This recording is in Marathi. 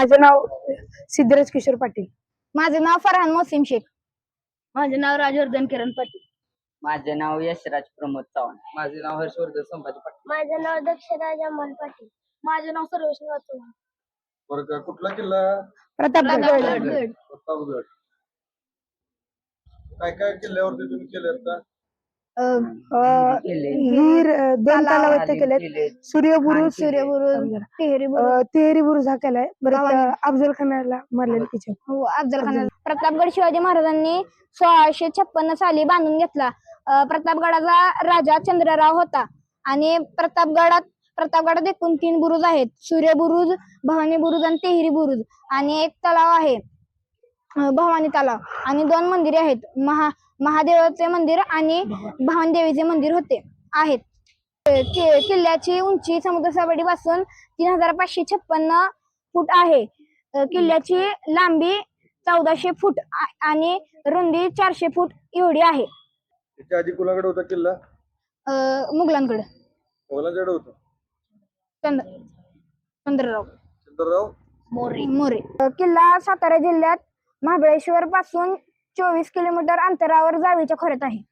माझं नाव सिद्धराज किशोर पाटील. माझे नाव फरहान मोसिम शेख. माझे नाव राजवर्धन किरण पाटील. माझे नाव यशराज प्रमोद चव्हाण. माझे नाव हर्षवर्धन संभाजी पाटील. माझं नाव दक्षराज अमोल पाटील. माझे नाव सर्वेश चव्हाण. बरं का कुठला किल्ला? प्रतापगड. प्रतापगड. प्रतापगड. काय काय किल्ल्यावरती तुम्ही केले आता? अं, केले. ही र- दोन तलाव इथे केलेत. केले. सूर्यबुरुज सूर्यबुरुज टेहरी अं, तेहरी बुरुज हा केलाय. बरं अफजल खानाला मारलेलं तिच्या. हो अफजल खान प्रतापगड शिवाजी महाराजांनी सोळाशे छप्पन्न साली बांधून घेतला. प्रतापगडाचा राजा चंद्रराव होता. आणि प्रतापगडात प्रतापगडात एकूण तीन बुरुज आहेत. सूर्य बुरुज भवानी बुरुज आणि तेहरी बुरुज. आणि एक तलाव आहे. भवानी तलाव. आणि दोन मंदिरे आहेत. महा महादेवाचे मंदिर आणि भवानी देवीचे मंदिर होते आहेत. किल्ल्याची उंची समुद्र सपाटीपासून तीन हजार पाचशे छप्पन्न फूट आहे. किल्ल्याची लांबी चौदाशे फूट आणि रुंदी चारशे फूट एवढी आहे. त्याच्या आधी कुणाकडे होता किल्ला? मुघलांकडे. होता? चंद्र चंद्रराव. चंद्रराव? मोरे. मोरे किल्ला सातारा जिल्ह्यात महाबळेश्वर पासून चोवीस किलोमीटर अंतरावर जावीच्या खोऱ्यात आहे.